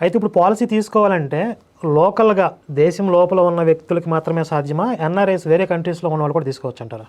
అయితే ఇప్పుడు పాలసీ తీసుకోవాలంటే లోకల్గా దేశం లోపల ఉన్న వ్యక్తులకి మాత్రమే సాధ్యమా? ఎన్ఆర్ఐస్ వేరే కంట్రీస్లో ఉన్న వాళ్ళు కూడా తీసుకోవచ్చు అంటారా?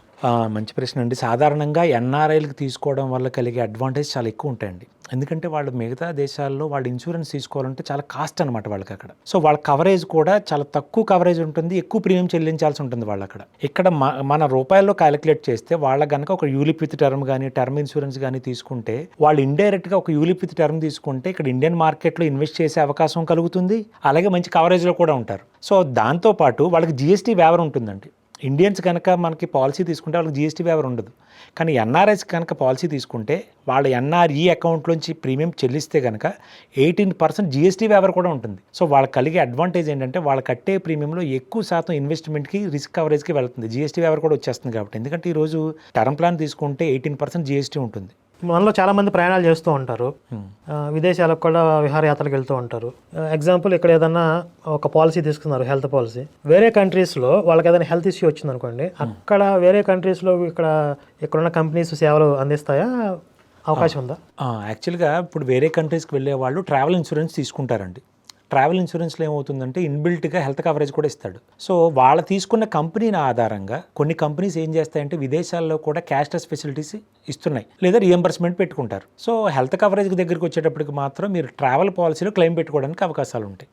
మంచి ప్రశ్న అండి. సాధారణంగా ఎన్ఆర్ఐలకు తీసుకోవడం వల్ల కలిగే అడ్వాంటేజ్ చాలా ఎక్కువ ఉంటాయండి. ఎందుకంటే వాళ్ళు మిగతా దేశాల్లో వాళ్ళు ఇన్సూరెన్స్ తీసుకోవాలంటే చాలా కాస్ట్ అనమాట వాళ్ళకి అక్కడ సో వాళ్ళ కవరేజ్ కూడా చాలా తక్కువ కవరేజ్ ఉంటుంది ఎక్కువ ప్రీమియం చెల్లించాల్సి ఉంటుంది వాళ్ళు అక్కడ ఇక్కడ మన రూపాయల్లో క్యాలిక్యులేట్ చేస్తే వాళ్ళ కనుక ఒక యూలిప్ విత్ టర్మ్ కానీ టర్మ్ ఇన్సూరెన్స్ కానీ తీసుకుంటే వాళ్ళు ఇండైరెక్ట్గా ఒక యూలిప్ విత్ టర్మ్ తీసుకుంటే ఇక్కడ ఇండియన్ మార్కెట్లో ఇన్వెస్ట్ చేసే అవకాశం కలుగుతుంది అలాగే మంచి కవరేజ్లో కూడా ఉంటారు. సో దాంతోపాటు వాళ్ళకి జిఎస్టీ వేవర్ ఉంటుందండి. ఇండియన్స్ కనుక మనకి పాలసీ తీసుకుంటే వాళ్ళకి జిఎస్టీ వేవర్ ఉండదు. కానీ ఎన్ఆర్ఎస్ కనుక పాలసీ తీసుకుంటే వాళ్ళ ఎన్ఆర్ఈ అకౌంట్లోంచి ప్రీమియం చెల్లిస్తే కనుక ఎయిటీన్ పర్సెంట్ జిఎస్టీ వేవర్ కూడా ఉంటుంది. సో వాళ్ళకి కలిగే అడ్వాంటేజ్ ఏంటంటే వాళ్ళు కట్టే ప్రీమియంలో ఎక్కువ శాతం ఇన్వెస్ట్మెంట్కి రిస్క్ కవరేజ్కి వెళ్తుంది. జిఎస్టీ వేవర్ కూడా వచ్చేస్తుంది కాబట్టి. ఎందుకంటే ఈరోజు టర్మ్ ప్లాన్ తీసుకుంటే ఎయిటీన్ పర్సెంట్ జిఎస్టీ ఉంటుంది. మనలో చాలా మంది ప్రయాణాలు చేస్తూ ఉంటారు. విదేశాలకు కూడా విహారయాత్రలకు వెళ్తూ ఉంటారు. ఎగ్జాంపుల్ ఇక్కడ ఏదన్నా ఒక పాలసీ తీసుకున్నారు హెల్త్ పాలసీ వేరే కంట్రీస్లో వాళ్ళకి ఏదైనా హెల్త్ ఇష్యూ వచ్చింది అనుకోండి అక్కడ వేరే కంట్రీస్లో ఇక్కడ ఇక్కడున్న కంపెనీస్ సేవలు అందిస్తాయా? అవకాశం ఉందా? యాక్చువల్గా ఇప్పుడు వేరే కంట్రీస్కి వెళ్ళే వాళ్ళు ట్రావెల్ ఇన్సూరెన్స్ తీసుకుంటారండి. ట్రావెల్ ఇన్సూరెన్స్లో ఏమవుతుందంటే ఇన్బిల్ట్గా హెల్త్ కవరేజ్ కూడా ఇస్తాడు. సో వాళ్ళు తీసుకున్న కంపెనీని ఆధారంగా కొన్ని కంపెనీస్ ఏం చేస్తాయంటే విదేశాల్లో కూడా క్యాష్లెస్ ఫెసిలిటీస్ ఇస్తున్నాయి. లేదా రియంబర్స్మెంట్ పెట్టుకుంటారు. సో హెల్త్ కవరేజ్ దగ్గరికి వచ్చేటప్పటికి మాత్రం మీరు ట్రావెల్ పాలసీలో క్లెయిమ్ పెట్టుకోవడానికి అవకాశాలు ఉంటాయి